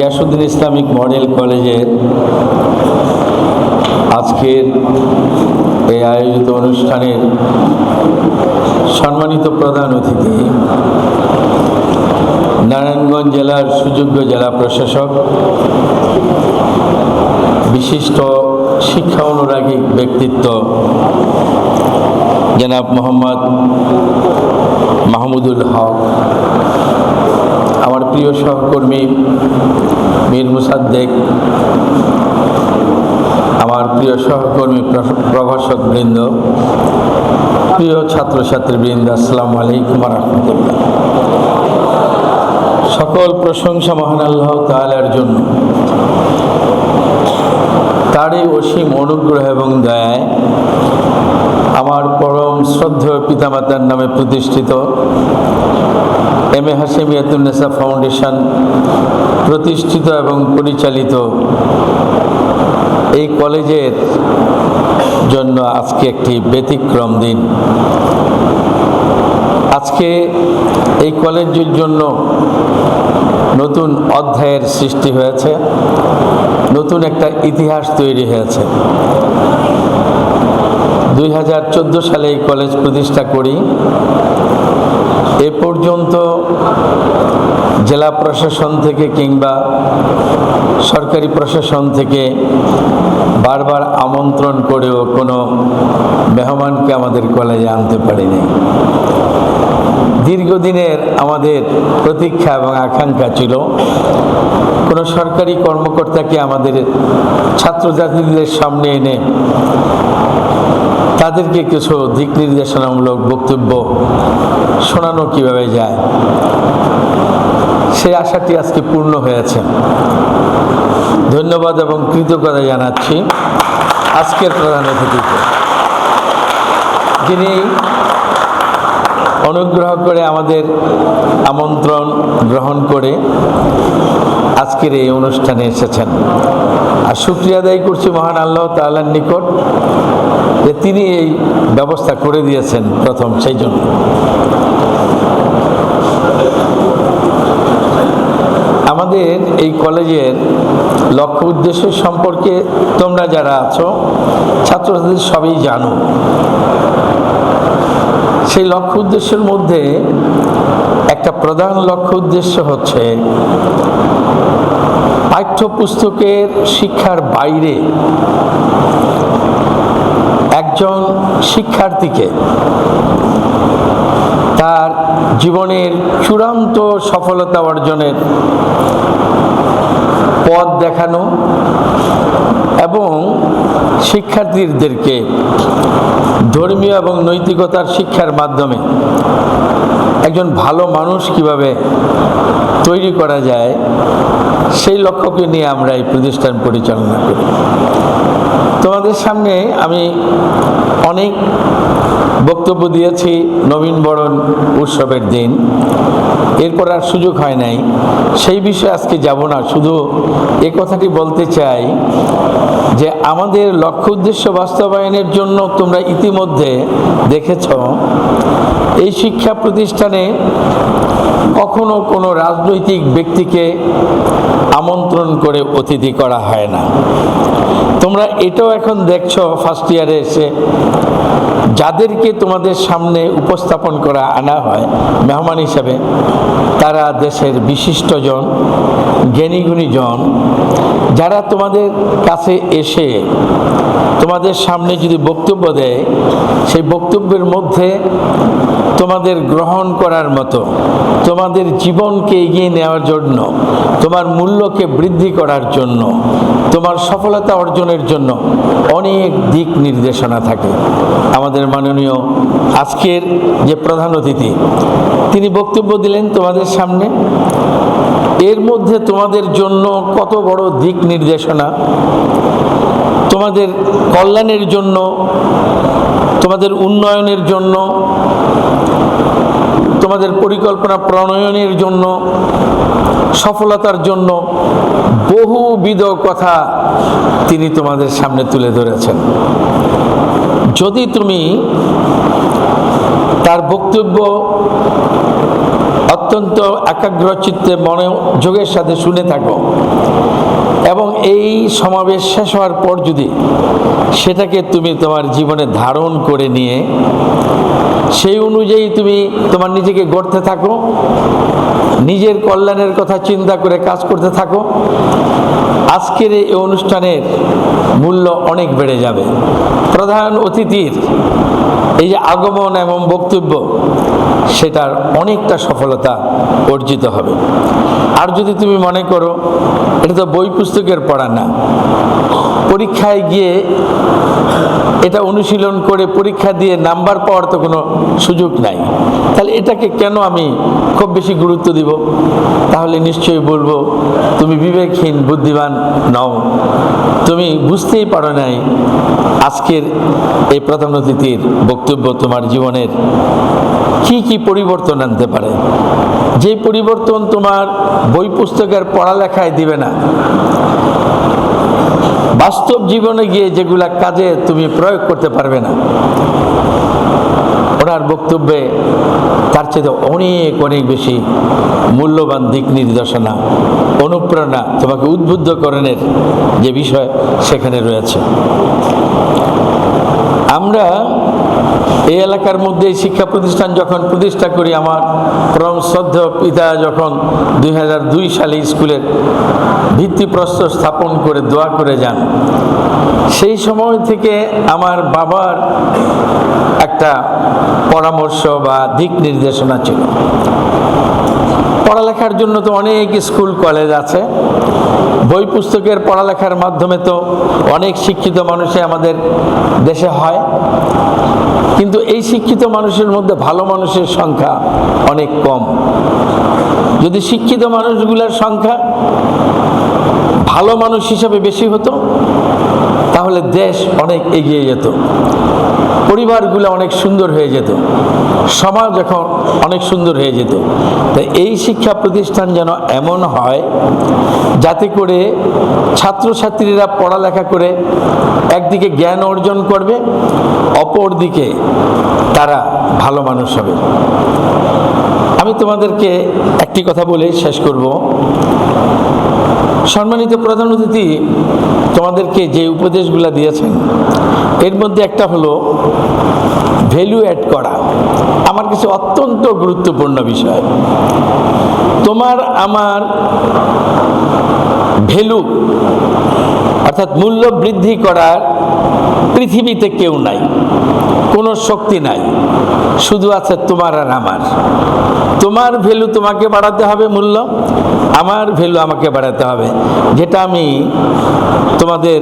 Giasuddin Islamic model কলেজের আজকের এই আয়োজিত অনুষ্ঠানের সম্মানিত প্রধান অতিথি, নারায়ণগঞ্জ জেলার সুযোগ্য জেলা প্রশাসক, বিশিষ্ট শিক্ষা অনুরাগী ব্যক্তিত্ব, জনাব মোহাম্মদ মাহমুদুল হক। আমার প্রিয় সহকর্মী মীর মুসাদ্দেক, আমার প্রিয় সহকর্মী প্র- প্রভাষক বৃন্দ, প্রিয় ছাত্রছাত্রীবৃন্দ, আসসালামু আলাইকুম রহমতুল্লাহ। সকল প্রশংসা মহান আল্লাহ তাআলার জন্য। তারই অসীম অনুগ্রহ এবং দয়ায় আমার পরম শ্রদ্ধেয় পিতামাতার নামে প্রতিষ্ঠিত এম এ হাসিমিয়াতুন্নেসা ফাউন্ডেশন প্রতিষ্ঠিত এবং পরিচালিত এই কলেজের জন্য আজকে একটি ব্যতিক্রম দিন। আজকে এই কলেজের জন্য নতুন অধ্যায়ের সৃষ্টি হয়েছে, নতুন একটা ইতিহাস তৈরি হয়েছে। দুই হাজার চোদ্দ সালে এই কলেজ প্রতিষ্ঠা করি। এ পর্যন্ত জেলা প্রশাসন থেকে কিংবা সরকারি প্রশাসন থেকে বারবার আমন্ত্রণ করেও কোনো মেহমানকে আমাদের কলেজে আনতে পারিনি। দীর্ঘদিনের আমাদের প্রতীক্ষা এবং আকাঙ্ক্ষা ছিল, কোনো সরকারি কর্মকর্তাকে আমাদের ছাত্রছাত্রীদের সামনে এনে তাদেরকে কিছু দিক নির্দেশনামূলক বক্তব্য শোনানো কীভাবে যায়, সেই আশাটি আজকে পূর্ণ হয়েছে। ধন্যবাদ এবং কৃতজ্ঞতা জানাচ্ছি আজকের প্রধান অতিথিকে যিনি অনুগ্রহ করে আমাদের আমন্ত্রণ গ্রহণ করে আজকের এই অনুষ্ঠানে এসেছেন। আর শুক্রিয়া আদায় করছি মহান আল্লাহ তাল্লার নিকট যে তিনি এই ব্যবস্থা করে দিয়েছেন প্রথম সেই জন্য। আমাদের এই কলেজের লক্ষ্য উদ্দেশ্য সম্পর্কে তোমরা যারা আছো ছাত্রছাত্রী সবই জানো। সেই লক্ষ্য উদ্দেশ্যের মধ্যে একটা প্রধান লক্ষ্য উদ্দেশ্য হচ্ছে পাঠ্যপুস্তকের শিক্ষার বাইরে একজন শিক্ষার্থীকে তার জীবনের চূড়ান্ত সফলতা অর্জনের পথ দেখানো এবং শিক্ষার্থীদেরকে ধর্মীয় এবং নৈতিকতার শিক্ষার মাধ্যমে একজন ভালো মানুষ কীভাবে তৈরি করা যায়, সেই লক্ষ্যকে নিয়ে আমরা এই প্রতিষ্ঠান পরিচালনা করি। তোমাদের সামনে আমি অনেক বক্তব্য দিয়েছি নবীন বরণ উৎসবের দিন। এরপর আর সুযোগ হয় নাই। সেই বিষয়ে আজকে যাব না। শুধু এ কথাটি বলতে চাই যে আমাদের লক্ষ্য উদ্দেশ্য বাস্তবায়নের জন্য তোমরা ইতিমধ্যে দেখেছ, এই শিক্ষা প্রতিষ্ঠানে কখনো কোনো রাজনৈতিক ব্যক্তিকে আমন্ত্রণ করে অতিথি করা হয় না। তোমরা এটাও এখন দেখছ ফার্স্ট ইয়ারে এসে যাদেরকে তোমাদের সামনে উপস্থাপন করা আনা হয়, মেহমান হিসাবে, তারা দেশের বিশিষ্টজন জ্ঞানীগুণীজন যারা তোমাদের কাছে এসে তোমাদের সামনে যদি বক্তব্য দেয়, সেই বক্তব্যের মধ্যে তোমাদের গ্রহণ করার মতো, তোমাদের জীবনকে এগিয়ে নেওয়ার জন্য, তোমার মূল্যকে বৃদ্ধি করার জন্য, তোমার সফলতা অর্জনের জন্য অনেক দিক নির্দেশনা থাকে। আমাদের মাননীয় আজকের যে প্রধান অতিথি, তিনি বক্তব্য দিলেন তোমাদের সামনে। এর মধ্যে তোমাদের জন্য কত বড় দিক নির্দেশনা, তোমাদের কল্যাণের জন্য, তোমাদের উন্নয়নের জন্য তোমাদের পরিকল্পনা প্রণয়নের জন্য, সফলতার জন্য বহুবিধ কথা তিনি তোমাদের সামনে তুলে ধরেছেন। যদি তুমি তার বক্তব্য অত্যন্ত একাগ্র চিত্তে মনোযোগের সাথে শুনে থাকো এবং এই সমাবেশ শেষ হওয়ার পর যদি সেটাকে তুমি তোমার জীবনে ধারণ করে নিয়ে সেই অনুযায়ী তুমি তোমার নিজেকে গড়তে থাকো। নিজের কল্যাণের কথা চিন্তা করে কাজ করতে থাকো। আজকের এই অনুষ্ঠানের মূল্য অনেক বেড়ে যাবে। প্রধান অতিথির এই যে আগমন এবং বক্তব্য, সেটার অনেকটা সফলতা অর্জিত হবে। আর যদি তুমি মনে করো, এটা তো বই পুস্তকের পড়া না পরীক্ষায় গিয়ে এটা অনুশীলন করে পরীক্ষা দিয়ে নাম্বার পাওয়ার তো কোনো সুযোগ নাই। তাহলে এটাকে কেন আমি খুব বেশি গুরুত্ব দিব? তাহলে নিশ্চয়ই বলব, তুমি বিবেকহীন, বুদ্ধিমান নও। তুমি বুঝতেই পারো নাই আজকের এই প্রধান অতিথির বক্তব্য তোমার জীবনের কি কি পরিবর্তন আনতে পারে। যে পরিবর্তন তোমার বই পুস্তকের পড়ালেখায় দিবে না বাস্তব জীবনে গিয়ে যেগুলা কাজে তুমি প্রয়োগ করতে পারবে না। ওনার বক্তব্যে তার চেয়ে অনেক অনেক বেশি মূল্যবান দিক নির্দেশনা, অনুপ্রেরণা তোমাকে উদ্বুদ্ধকরণের যে বিষয় সেখানে রয়েছে। আমরা এই এলাকার মধ্যে শিক্ষা প্রতিষ্ঠান যখন প্রতিষ্ঠা করি, আমার পরম শ্রদ্ধ পিতা যখন দুই হাজার দুই সালে স্কুলের ভিত্তিপ্রস্তর স্থাপন করে দোয়া করে যান, সেই সময় থেকে আমার বাবার একটা পরামর্শ বা দিক নির্দেশনা ছিল। পড়ালেখার জন্য তো অনেক স্কুল, কলেজ আছে। বই পুস্তকের পড়ালেখার মাধ্যমে তো অনেক শিক্ষিত মানুষে আমাদের দেশে হয়। কিন্তু এই শিক্ষিত মানুষের মধ্যে ভালো মানুষের সংখ্যা অনেক কম। যদি শিক্ষিত মানুষগুলোর সংখ্যা ভালো মানুষ হিসাবে বেশি হতো, তাহলে দেশ অনেক এগিয়ে যেত। পরিবারগুলো অনেক সুন্দর হয়ে যেত। সমাজ এখন অনেক সুন্দর হয়ে যেত। তাই এই শিক্ষা প্রতিষ্ঠান যেন এমন হয়, যাতে করে ছাত্রছাত্রীরা পড়ালেখা করে একদিকে জ্ঞান অর্জন করবে অপর দিকে তারা ভালো মানুষ হবে। আমি তোমাদেরকে একটি কথা বলে শেষ করব। সম্মানিত প্রধান অতিথি, তোমাদেরকে যে উপদেশগুলো দিয়েছেন এর মধ্যে একটা হলো ভ্যালু অ্যাড করা। আমার কাছে অত্যন্ত গুরুত্বপূর্ণ বিষয়। তোমার আমার ভ্যালু অর্থাৎ মূল্য বৃদ্ধি করার পৃথিবীতে কেউ নাই, কোনো শক্তি নাই। শুধু আছে তোমার আর আমার। তোমার ভ্যালু তোমাকে বাড়াতে হবে মূল্য, আমার ভ্যালু আমাকে বাড়াতে হবে। যেটা আমি তোমাদের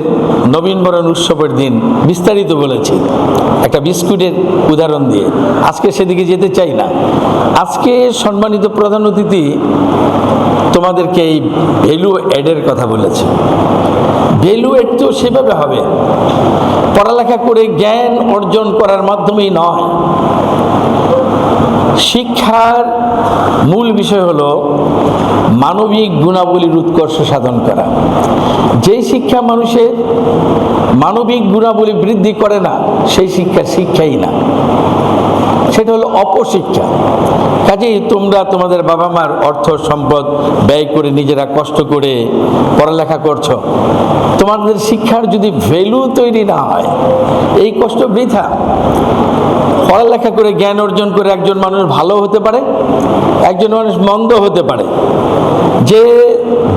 নবীনবরণ উৎসবের দিন বিস্তারিত বলেছি। একটা বিস্কুটের উদাহরণ দিয়ে। আজকে সেদিকে যেতে চাই না। আজকে সম্মানিত প্রধান অতিথি তোমাদেরকে এই ভ্যালু অ্যাডের কথা বলেছে। ভ্যালু এড তো সেভাবে হবে। পড়ালেখা করে জ্ঞান অর্জন করার মাধ্যমেই নয়। শিক্ষার মূল বিষয় হলো মানবিক গুণাবলীর উৎকর্ষ সাধন করা। যেই শিক্ষা মানুষের মানবিক গুণাবলী বৃদ্ধি করে না, সেই শিক্ষা শিক্ষাই না। সেটা হলো অপশিক্ষা। কাজেই তোমরা তোমাদের বাবা মার অর্থ সম্পদ ব্যয় করে নিজেরা কষ্ট করে পড়ালেখা করছ। তোমাদের শিক্ষার যদি ভ্যালু তৈরি না হয়, এই কষ্ট বৃথা। পড়ালেখা করে জ্ঞান অর্জন করে একজন মানুষ ভালো হতে পারে, একজন মানুষ মন্দ হতে পারে। যে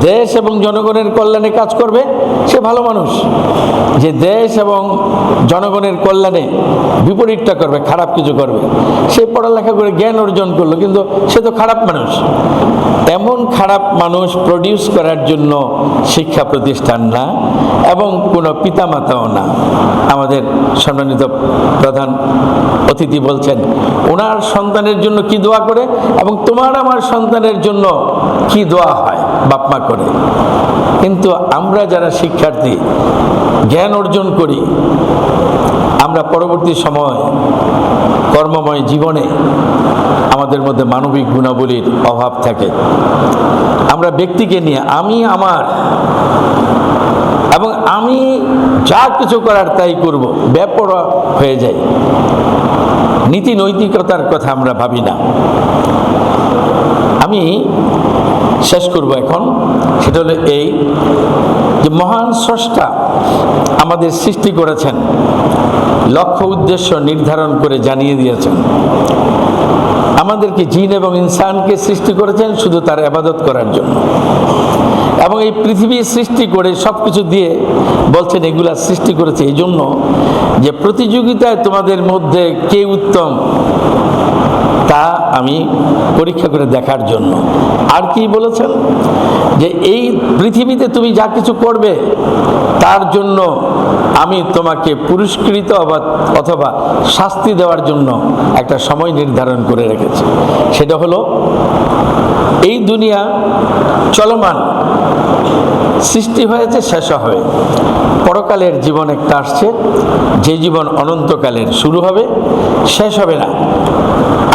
দেশ এবং জনগণের কল্যাণে কাজ করবে, সে ভালো মানুষ। যে দেশ এবং জনগণের কল্যাণে বিপরীতটা করবে, খারাপ কিছু করবে। সে পড়ালেখা করে জ্ঞান অর্জন করল, কিন্তু সে তো খারাপ মানুষ। এমন খারাপ মানুষ প্রডিউস করার জন্য শিক্ষা প্রতিষ্ঠান না এবং কোনো পিতামাতাও না। আমাদের সম্মানিত প্রধান অতিথি বলছেন, ওনার সন্তানের জন্য কি দোয়া করে এবং তোমার আমার সন্তানের জন্য কি দোয়া হয় বাপমা করে? কিন্তু আমরা যারা শিক্ষার্থী, জ্ঞান অর্জন করি, আমরা পরবর্তী সময় কর্মময় জীবনে আমাদের মধ্যে মানবিক গুণাবলীর অভাব থাকে। আমরা ব্যক্তিকে নিয়ে, আমি আমার, এবং আমি যা কিছু করার তাই করব ব্যাপরা হয়ে যায় নীতি নৈতিকতার কথা আমরা ভাবি না। আমি শেষ করব এখন, সেটা হলো এই যে মহান স্রষ্টা আমাদের সৃষ্টি করেছেন, লক্ষ্য, উদ্দেশ্য নির্ধারণ করে জানিয়ে দিয়েছেন। আমাদেরকে জিন এবং ইনসানকে সৃষ্টি করেছেন শুধু তার আবাদত করার জন্য। এবং এই পৃথিবী সৃষ্টি করে সব কিছু দিয়ে বলছেন, এগুলা সৃষ্টি করেছে এই জন্য যে প্রতিযোগিতায় তোমাদের মধ্যে কে উত্তম তা আমি পরীক্ষা করে দেখার জন্য। আর কি বলেছেন? যে এই পৃথিবীতে তুমি যা কিছু করবে, তার জন্য আমি তোমাকে পুরস্কৃত অথবা শাস্তি দেওয়ার জন্য একটা সময় নির্ধারণ করে রেখেছি। সেটা হলো, এই দুনিয়া চলমান, সৃষ্টি হয়েছে শেষ হবে। পরকালের জীবন একটা আসছে, যে জীবন অনন্তকালের শুরু হবে, শেষ হবে না।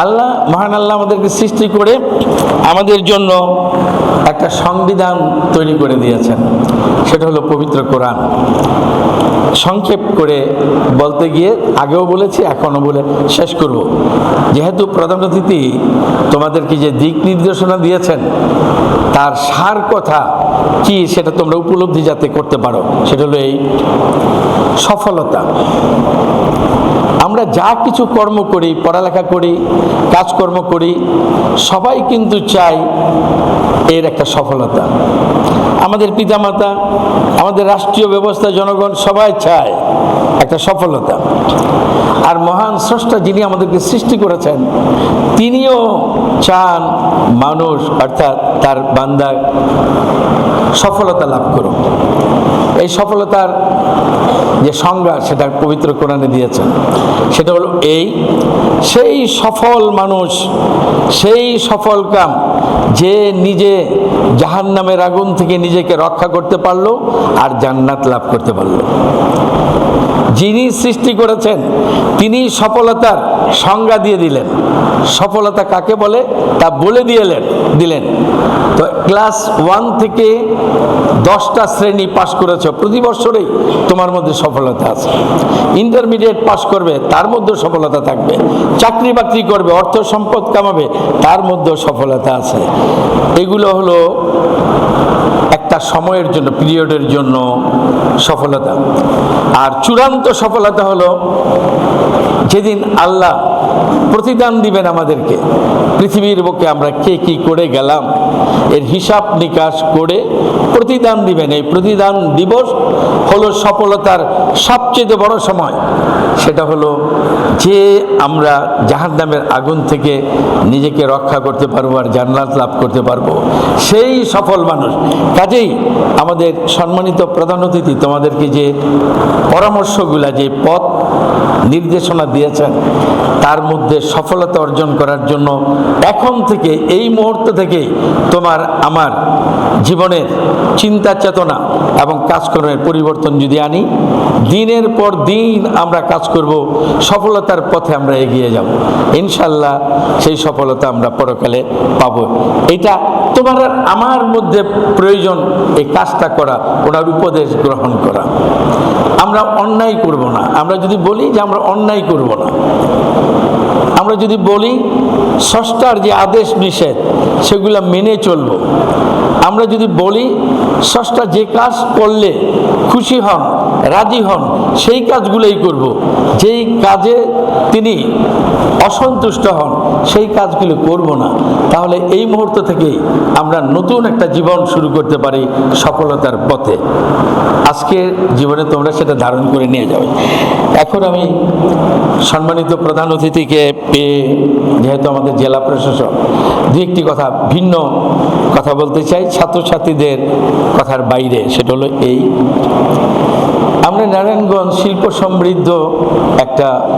আল্লাহ, মহান আল্লাহ আমাদেরকে সৃষ্টি করে আমাদের জন্য একটা সংবিধান তৈরি করে দিয়েছেন। সেটা হলো পবিত্র কোরআন। সংক্ষেপ করে বলতে গিয়ে আগেও বলেছি, এখনও বলে শেষ করব। যেহেতু প্রধান অতিথি তোমাদেরকে যে দিক নির্দেশনা দিয়েছেন, তার সার কথা কি সেটা তোমরা উপলব্ধি যাতে করতে পারো, সেটা হলো এই সফলতা। আমরা যা কিছু কর্ম করি, পড়ালেখা করি, কাজকর্ম করি, সবাই কিন্তু চাই এর একটা সফলতা। আমাদের পিতামাতা, আমাদের রাষ্ট্রীয় ব্যবস্থা, জনগণ সবাই চায় একটা সফলতা। আর মহান স্রষ্টা যিনি আমাদেরকে সৃষ্টি করেছেন, তিনিও চান মানুষ অর্থাৎ তার বান্দা সফলতা লাভ করুক। এই সফলতার যে সংজ্ঞা সেটা পবিত্র কোরআনে দিয়েছেন সেটা হলো এই, সেই সফল মানুষ, সেই সফল কাম, যে নিজে জাহান নামের আগুন থেকে নিজেকে রক্ষা করতে পারল আর জান্নাত লাভ করতে পারল। যিনি সৃষ্টি করেছেন, তিনি সফলতার সংজ্ঞা দিয়ে দিলেন। সফলতা কাকে বলে? তা বলে দিয়েলেন, দিলেন। তো ক্লাস ওয়ান থেকে দশটা শ্রেণি পাশ করেছ, প্রতি বছরেই তোমার মধ্যে সফলতা আছে। ইন্টারমিডিয়েট পাশ করবে, তার মধ্যেও সফলতা থাকবে। চাকরি বাকরি করবে, অর্থ সম্পদ কামাবে, তার মধ্যেও সফলতা আছে। এগুলো হলো একটা সময়ের জন্য পিরিয়ডের জন্য সফলতা। আর চূড়ান্ত সফলতা হলো যেদিন আল্লাহ প্রতিদান দিবেন আমাদেরকে। পৃথিবীর বুকে আমরা কে কি করে গেলাম, এর হিসাব নিকাশ করে প্রতিদান দিবেন। এই প্রতিদান দিবস হলো সফলতার সবচেয়ে বড় সময়। সেটা হলো যে আমরা জাহান্নামের আগুন থেকে নিজেকে রক্ষা করতে পারব আর জান্নাত লাভ করতে পারব। সেই সফল মানুষ। কাজেই আমাদের সম্মানিত প্রধান অতিথি তোমাদেরকে যে পরামর্শগুলা, যে পথ নির্দেশনা দিয়েছেন, তার মধ্যে সফলতা অর্জন করার জন্য এখন থেকে, এই মুহূর্ত থেকে তোমার আমার জীবনের চিন্তা চেতনা এবং কাজকর্মের পরিবর্তন যদি আনি, দিনের পর দিন আমরা কাজ করব, সফলতার পথে আমরা এগিয়ে যাব। ইনশাল্লাহ সেই সফলতা আমরা পরকালে পাব। এটা তোমার আমার মধ্যে প্রয়োজন, এই কাজটা করা, ওনার উপদেশ গ্রহণ করা। আমরা অন্যায় করব না। আমরা যদি বলি যে আমরা অন্যায় করব না। আমরা যদি বলি ষষ্ঠার যে আদেশ নিষেধ সেগুলো মেনে চলব। আমরা যদি বলি ষষ্ঠা যে কাজ করলে খুশি হন, রাজি হন, সেই কাজগুলোই করব। যেই কাজে তিনি অসন্তুষ্ট হন, সেই কাজগুলো করব না। তাহলে এই মুহূর্ত থেকেই আমরা নতুন একটা জীবন শুরু করতে পারি সফলতার পথে। আজকের জীবনে তোমরা সেটা ধারণ করে নিয়ে যাবে এখন আমি সম্মানিত প্রধান অতিথিকে পেয়ে, যেহেতু আমাদের জেলা প্রশাসক, দু একটি কথা ভিন্ন কথা বলতে চাই ছাত্রছাত্রীদের কথার বাইরে, সেটা হলো এই। আমরা নারায়ণগঞ্জ শিল্প সমৃদ্ধ একটা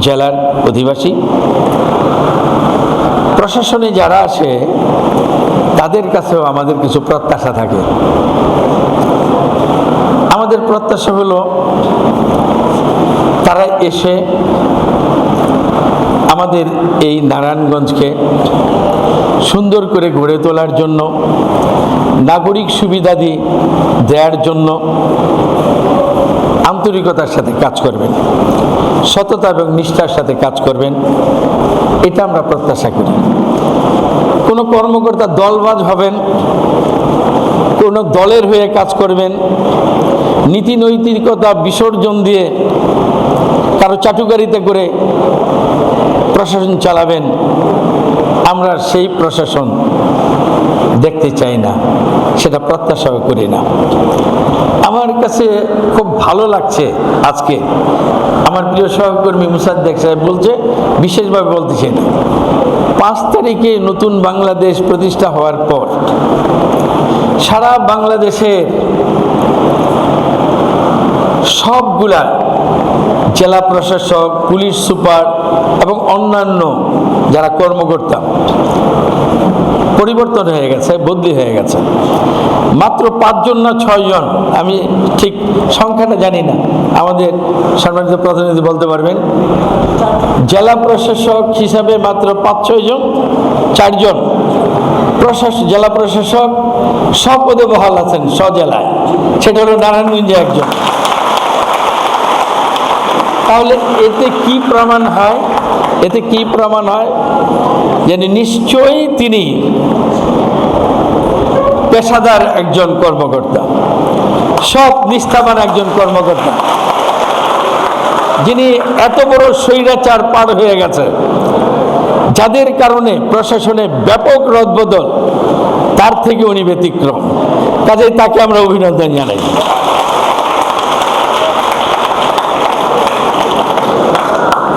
জেলার অধিবাসী। প্রশাসনে যারা আসে, তাদের কাছেও আমাদের কিছু প্রত্যাশা থাকে। আমাদের প্রত্যাশা হলো, তারা এসে আমাদের এই নারায়ণগঞ্জকে সুন্দর করে গড়ে তোলার জন্য, নাগরিক সুবিধাদি দেওয়ার জন্য আন্তরিকতার সাথে কাজ করবেন, সততা এবং নিষ্ঠার সাথে কাজ করবেন, এটা আমরা প্রত্যাশা করি। কোনো কর্মকর্তা দলবাজ হবেন, কোনো দলের হয়ে কাজ করবেন নীতি নৈতিকতা বিসর্জন দিয়ে কারও চাটুকারিতে করে প্রশাসন চালাবেন আমরা সেই প্রশাসন দেখতে চাই না, সেটা প্রত্যাশাও করি না। আমার কাছে খুব ভালো লাগছে আজকে। আমার প্রিয় সহকর্মী মুসাদ্দেক সাহেব বলছে, বিশেষভাবে বলতেছি না, পাঁচ তারিখে নতুন বাংলাদেশ প্রতিষ্ঠা হওয়ার পর সারা বাংলাদেশের সবগুলা জেলা প্রশাসক, পুলিশ সুপার এবং অন্যান্য যারা কর্মকর্তা, পরিবর্তন হয়ে গেছে, বদলি হয়ে গেছে। মাত্র পাঁচজন না ছয়জন, আমি ঠিক সংখ্যাটা জানি না। আমাদের সম্মানিত প্রতিনিধি বলতে পারবেন। জেলা প্রশাসক হিসাবে মাত্র পাঁচ, ছয়জন, চারজন। প্রশাসক জেলা প্রশাসক সব পদে বহাল আছেন, স্বজেলায়। সেটা হলো নারায়ণগঞ্জে একজন। তাহলে এতে কি প্রমাণ হয়? এতে কি প্রমাণ হয়? যে নিশ্চয়ই তিনি পেশাদার একজন কর্মকর্তা। সৎ নিষ্ঠাবান একজন কর্মকর্তা। যিনি এত বড় স্বৈরাচার পার হয়ে গেছে। যাদের কারণে প্রশাসনে ব্যাপক রদবদল, তার থেকে উনি ব্যতিক্রম। কাজেই তাকে আমরা অভিনন্দন জানাই।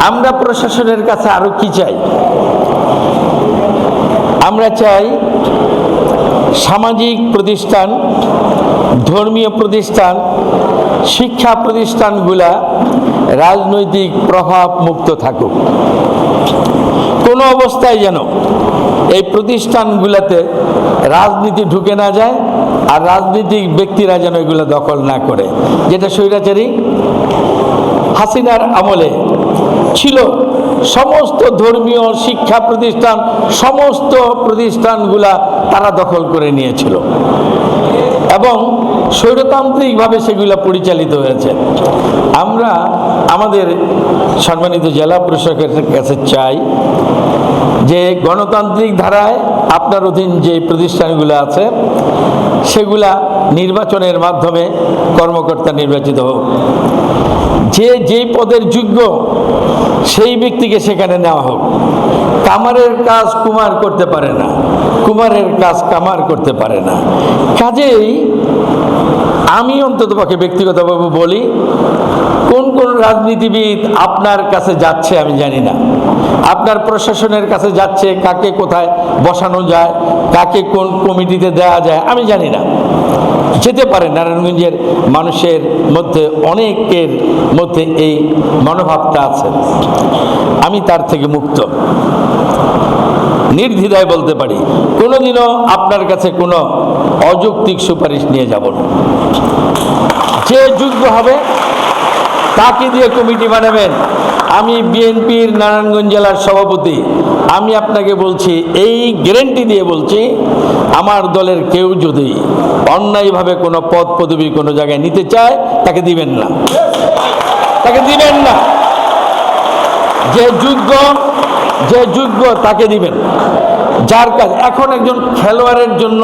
আমরা প্রশাসনের কাছে আরও কি চাই? আমরা চাই সামাজিক প্রতিষ্ঠান, ধর্মীয় প্রতিষ্ঠান, শিক্ষা প্রতিষ্ঠানগুলা রাজনৈতিক প্রভাব মুক্ত থাকুক। কোনো অবস্থায় যেন এই প্রতিষ্ঠানগুলোতে রাজনীতি ঢুকে না যায় আর রাজনীতিক ব্যক্তিরা যেন এগুলো দখল না করে। যেটা স্বৈরাচারী হাসিনার আমলে ছিল সমস্ত ধর্মীয় শিক্ষা প্রতিষ্ঠান, সমস্ত প্রতিষ্ঠানগুলা তারা দখল করে নিয়েছিল। এবং স্বৈরতান্ত্রিকভাবে সেগুলো পরিচালিত হয়েছে। আমরা আমাদের সম্মানিত জেলা প্রশাসকের কাছে চাই যে গণতান্ত্রিক ধারায় আপনার অধীন যে প্রতিষ্ঠানগুলো আছে, সেগুলা নির্বাচনের মাধ্যমে কর্মকর্তা নির্বাচিত হোক। যে যেই পদের যোগ্য সেই ব্যক্তিকে সেখানে নেওয়া হোক। কামারের কাজ কুমার করতে পারে না, কুমারের কাজ কামার করতে পারে না। কাজেই আমি অন্তত পক্ষে ব্যক্তিগতভাবে বলি, কোন কোন রাজনীতিবিদ আপনার কাছে যাচ্ছে আমি জানি না। আপনার প্রশাসনের কাছে যাচ্ছে, কাকে কোথায় বসানো যায়, কাকে কোন কমিটিতে দেওয়া যায় আমি জানি না। যেতে পারে নারায়ণগঞ্জের মানুষের মধ্যে, অনেকের মধ্যে এই মনোভাবটা আছে। আমি তার থেকে মুক্ত। নির্দ্বিধায় বলতে পারি, কোনোদিনও আপনার কাছে কোনো অযৌক্তিক সুপারিশ নিয়ে যাব না। যে যোগ্য হবে, তাকে দিয়ে কমিটি বানাবেন। আমি বিএনপির নারায়ণগঞ্জ জেলার সভাপতি। আমি আপনাকে বলছি, এই গ্যারেন্টি দিয়ে বলছি, আমার দলের কেউ যদি অন্যায়ভাবে কোনো পদ পদবি কোনো জায়গায় নিতে চায়, তাকে দিবেন না। তাকে দিবেন না। যে যোগ্য যে যোগ্য তাকে দিবেন। যার কাজ এখন একজন খেলোয়াড়ের জন্য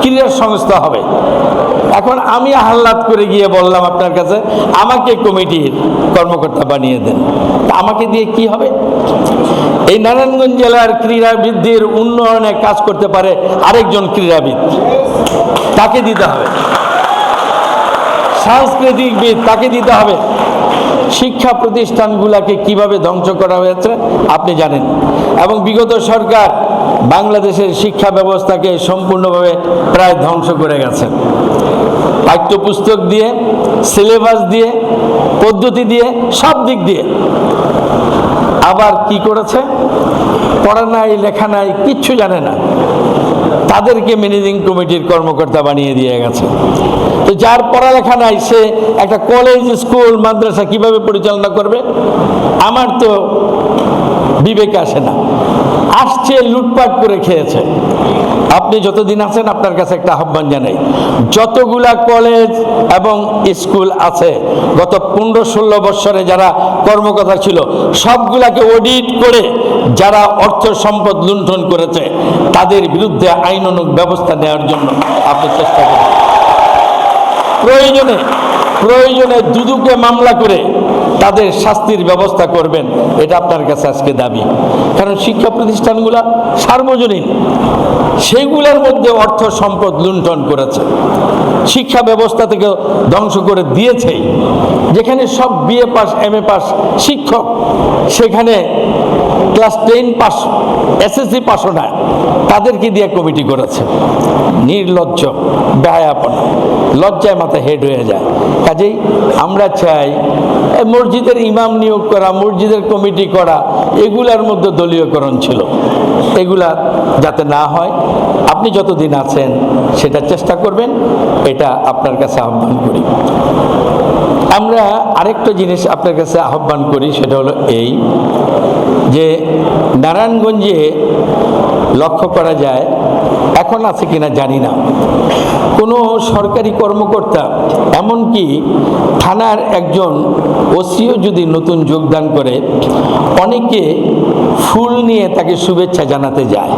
ক্রীড়া সংস্থা হবে। এখন আমি আহ্লাদ করে গিয়ে বললাম আপনার কাছে, আমাকে কমিটির কর্মকর্তা বানিয়ে দেন। আমাকে দিয়ে কি হবে? এই নারায়ণগঞ্জ জেলার ক্রীড়াবিদদের উন্নয়নে কাজ করতে পারে আরেকজন ক্রীড়াবিদ। তাকে দিতে হবে। সাংস্কৃতিকবিদ তাকে দিতে হবে। শিক্ষা প্রতিষ্ঠানগুলোকে কীভাবে ধ্বংস করা হয়েছে, আপনি জানেন। এবং বিগত সরকার বাংলাদেশের শিক্ষা ব্যবস্থাকে সম্পূর্ণভাবে প্রায় ধ্বংস করে গেছে। পাঠ্যপুস্তক দিয়ে, সিলেবাস দিয়ে, পদ্ধতি দিয়ে, সব দিক দিয়ে। আবার কি করেছে? পড়া নাই, লেখা নাই, কিচ্ছু জানে না। তাদেরকে ম্যানেজিং কমিটির কর্মকর্তা বানিয়ে দিয়ে গেছে। তো যার পড়ালেখা নাই, সে একটা কলেজ স্কুল মাদ্রাসা কীভাবে পরিচালনা করবে? আমার তো বিবেক আসে না। আসছে, লুটপাট করে খেয়েছে। আপনি যতদিন আছেন আপনার কাছে একটা আহ্বান জানাই। যতগুলা কলেজ এবং স্কুল আছে, গত পনেরো ষোলো বৎসরে যারা কর্মকর্তা ছিল, সবগুলাকে অডিট করে যারা অর্থ সম্পদ লুণ্ঠন করেছে, তাদের বিরুদ্ধে আইনানুগ ব্যবস্থা নেওয়ার জন্য আপনি চেষ্টা করুন। প্রয়োজনে প্রয়োজনে দুদুকে মামলা করে তাদের শাস্তির ব্যবস্থা করবেন, এটা আপনার কাছে আজকে দাবি। কারণ শিক্ষা প্রতিষ্ঠানগুলো সার্বজনীন, সেগুলোর মধ্যে অর্থ সম্পদ লুণ্ঠন করেছে। শিক্ষা ব্যবস্থা থেকে ধ্বংস করে দিয়েছেই যেখানে সব BA pass M A pass শিক্ষক, সেখানে ক্লাস টেন পাস, এসএসসি পাসও না তাদেরকে দিয়ে কমিটি করেছে। নির্লজ্জ ব্যয়াপনা লজ্জায় মাথা হেড হয়ে যায়। কাজেই আমরা চাই মসজিদের ইমাম নিয়োগ করা, মসজিদের কমিটি করা, এগুলার মধ্যে দলীয়করণ ছিল। এগুলা যাতে না হয়, আপনি যতদিন আছেন, সেটা চেষ্টা করবেন, এটা আপনার কাছে আহ্বান করি। আমরা আরেকটা জিনিস আপনার কাছে আহ্বান করি, সেটা হলো এই যে, নারায়ণগঞ্জে লক্ষ্য করা যায় এখন আছে কিনা জানি না। কোনো সরকারি কর্মকর্তা, এমনকি থানার একজন ওসিও যদি নতুন যোগদান করে, অনেকে ফুল নিয়ে তাকে শুভেচ্ছা জানাতে যায়।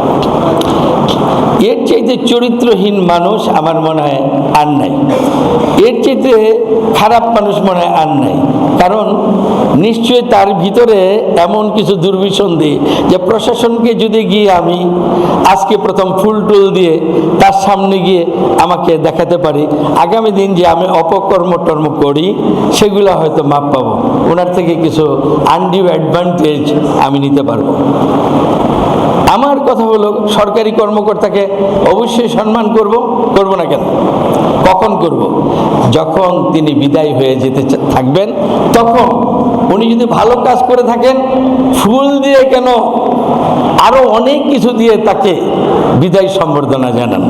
এর চাইতে চরিত্রহীন মানুষ আমার মনে হয় আর নাই। এর চাইতে খারাপ মানুষ মনে হয় আর নাই। কারণ নিশ্চয়ই তার ভিতরে এমন কিছু দুর্বিসন্ধি যে প্রশাসনকে যদি গিয়ে আমি আজকে প্রথম ফুল টুল দিয়ে তার সামনে গিয়ে আমাকে দেখাতে পারি। আগামী দিন যে আমি অপকর্ম টর্ম করি, সেগুলো হয়তো মাপ পাবো। ওনার থেকে কিছু আনডিউ অ্যাডভান্টেজ আমি নিতে পারব। আমার কথা হলো, সরকারি কর্মকর্তাকে অবশ্যই সম্মান করব করব না কেন? কখন করব? যখন তিনি বিদায় হয়ে যেতে থাকবেন, তখন উনি যদি ভালো কাজ করে থাকেন, ফুল দিয়ে কেন আরও অনেক কিছু দিয়ে তাকে বিদায় সম্বর্ধনা জানান।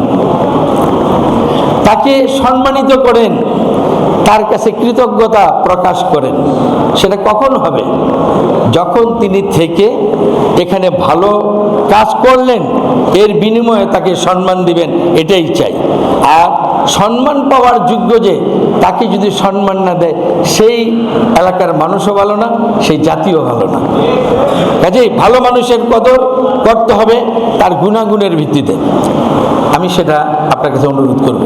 তাকে সম্মানিত করেন তার কাছে কৃতজ্ঞতা প্রকাশ করেন। সেটা কখন হবে? যখন তিনি থেকে এখানে ভালো কাজ করলেন, এর বিনিময়ে তাকে সম্মান দিবেন, এটাই চাই। আর সম্মান পাওয়ার যোগ্য যে, তাকে যদি সম্মান না দেয়, সেই এলাকার মানুষও ভালো না, সেই জাতিও ভালো না। কাজেই ভালো মানুষের কদর করতে হবে, তার গুণাগুণের ভিত্তিতে। আমি সেটা আপনার কাছে অনুরোধ করব।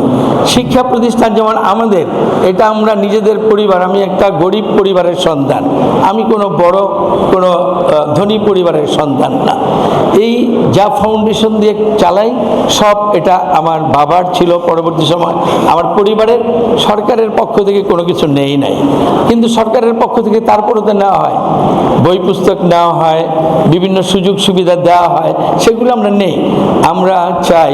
শিক্ষা প্রতিষ্ঠান যেমন আমাদের, এটা আমরা নিজেদের পরিবার, আমি একটা গরিব পরিবারের সন্তান। আমি কোনো বড়, কোনো ধনী পরিবারের সন্তান না। এই যা ফাউন্ডেশন দিয়ে চালাই, সব এটা আমার বাবার ছিল পরবর্তী সময়। আমার পরিবারের, সরকারের পক্ষ থেকে কোনো কিছু নেই নাই। কিন্তু সরকারের পক্ষ থেকে তারপরেও তো নেওয়া হয়। বই পুস্তক নেওয়া হয়, বিভিন্ন সুযোগ সুবিধা দেওয়া হয়, সেগুলো আমরা নেই। আমরা চাই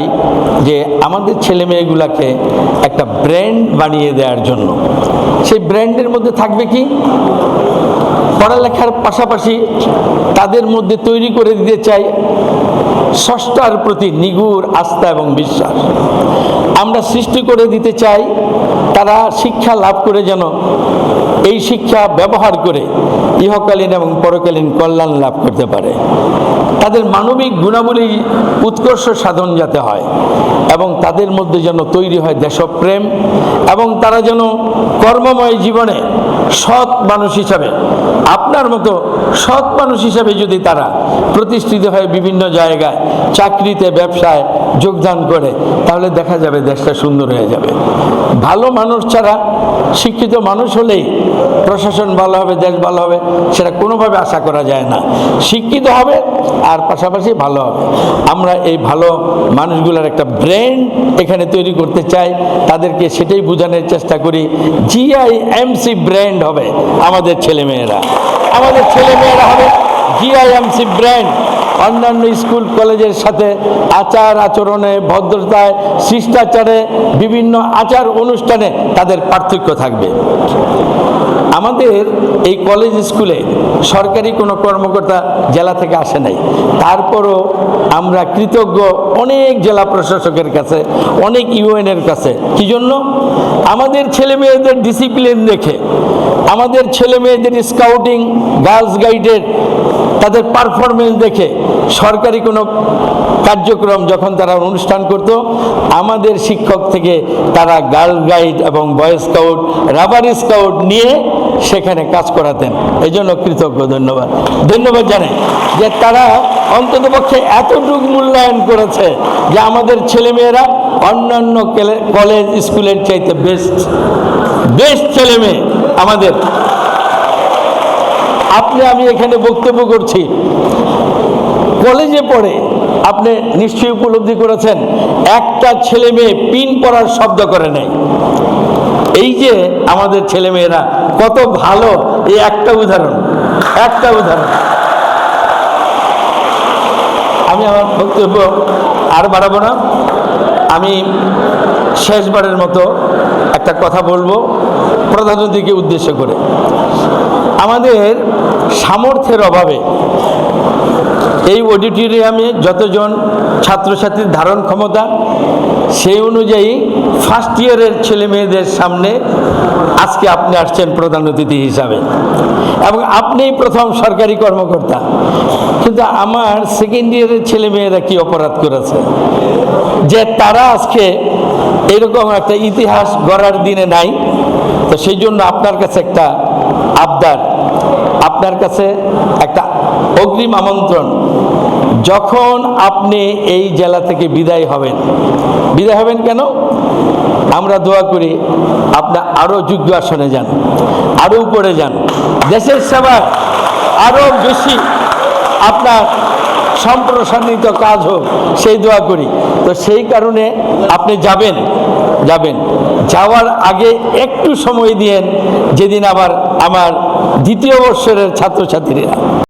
যে আমাদের ছেলে মেয়েগুলাকে একটা ব্র্যান্ড বানিয়ে দেওয়ার জন্য। সেই ব্র্যান্ডের মধ্যে থাকবে কি? পড়ালেখার পাশাপাশি তাদের মধ্যে তৈরি করে দিতে চাই ষষ্ঠার প্রতি নিগুর আস্থা এবং বিশ্বাস। আমরা সৃষ্টি করে দিতে চাই, তারা শিক্ষা লাভ করে যেন এই শিক্ষা ব্যবহার করে ইহকালীন এবং পরকালীন কল্যাণ লাভ করতে পারে। তাদের মানবিক গুণাবলী উৎকর্ষ সাধন যাতে হয় এবং তাদের মধ্যে যেন তৈরি হয় দেশপ্রেম এবং তারা যেন কর্মময় জীবনে সৎ মানুষ হিসাবে, আপনার মতো সৎ মানুষ হিসাবে যদি তারা প্রতিষ্ঠিত হয় বিভিন্ন জায়গায় চাকরিতে, ব্যবসায় যোগদান করে, তাহলে দেখা যাবে দেশটা সুন্দর হয়ে যাবে। ভালো মানুষ ছাড়া শিক্ষিত মানুষ হলেই প্রশাসন ভালো হবে, দেশ ভালো হবে, সেটা কোনোভাবে আশা করা যায় না। শিক্ষিত হবে আর পাশাপাশি ভালো। হবে আমরা এই ভালো মানুষগুলোর একটা ব্র্যান্ড এখানে তৈরি করতে চাই। তাদেরকে সেটাই বোঝানোর চেষ্টা করি জিআই এমসি ব্র্যান্ড হবে আমাদের ছেলেমেয়েরা। আমাদের ছেলেমেয়েরা হবে জিআইএমসি ব্র্যান্ড অন্যান্য স্কুল, কলেজের সাথে আচার আচরণে, ভদ্রতায়, শিষ্টাচারে, বিভিন্ন আচার অনুষ্ঠানে তাদের পার্থক্য থাকবে। আমাদের এই কলেজ স্কুলে সরকারি কোনো কর্মকর্তা জেলা থেকে আসে নাই। তারপরও আমরা কৃতজ্ঞ অনেক জেলা প্রশাসকের কাছে, অনেক ইউএনের কাছে। কি জন্য? আমাদের ছেলে মেয়েদের ডিসিপ্লিন দেখে আমাদের ছেলে মেয়েদের স্কাউটিং গার্লস গাইডের তাদের পারফরমেন্স দেখে সরকারি কোনো কার্যক্রম যখন তারা অনুষ্ঠান করত, আমাদের শিক্ষক থেকে তারা গার্ল গাইড এবং বয় স্কাউট রাবার স্কাউট নিয়ে সেখানে কাজ করাতেন। এই জন্য কৃতজ্ঞ, ধন্যবাদ। ধন্যবাদ জানাই যে তারা অন্ততপক্ষে এতটুকু মূল্যায়ন করেছে যে আমাদের ছেলেমেয়েরা অন্যান্য কলেজ স্কুলের চাইতে বেস্ট বেস্ট ছেলে মেয়ে। আমাদের। আপনি, আমি এখানে বক্তব্য করছি। কলেজে পড়ে আপনি নিশ্চয়ই উপলব্ধি করেছেন, একটা ছেলে মেয়ে পিন পড়ার শব্দ করে নাই। এই যে আমাদের ছেলেমেয়েরা কত ভালো এই একটা উদাহরণ একটা উদাহরণ। আমি আমার বক্তব্য আর বাড়াবো না। আমি শেষবারের মতো একটা কথা বলব প্রধানমন্ত্রীকে উদ্দেশ্য করে। আমাদের সামর্থ্যের অভাবে এই অডিটোরিয়ামে যতজন ছাত্রছাত্রীর ধারণ ক্ষমতা, সেই অনুযায়ী ফার্স্ট ইয়ারের ছেলে মেয়েদের সামনে আজকে আপনি আসছেন প্রধান অতিথি হিসাবে। এবং আপনিই প্রথম সরকারি কর্মকর্তা। কিন্তু আমার সেকেন্ড ইয়ারের ছেলে মেয়েরা কি অপরাধ করেছে? যে তারা আজকে এরকম একটা ইতিহাস গড়ার দিনে নাই, তো সেই জন্য আপনার কাছে একটা আবদার, আপনার কাছে একটা অগ্রিম আমন্ত্রণ। যখন আপনি এই জেলা থেকে বিদায় হবেন বিদায় হবেন কেন? আমরা দোয়া করি আপনি আরও যোগ্য আসনে যান আরও উপরে যান। দেশের সেবা আরও বেশি আপনার সম্প্রসারিত কাজ হোক, সেই দোয়া করি। তো সেই কারণে আপনি যাবেন যাবেন। যাওয়ার আগে একটু সময় দিয়েন, যেদিন আবার আমার দ্বিতীয় বৎসরের ছাত্রছাত্রীরা।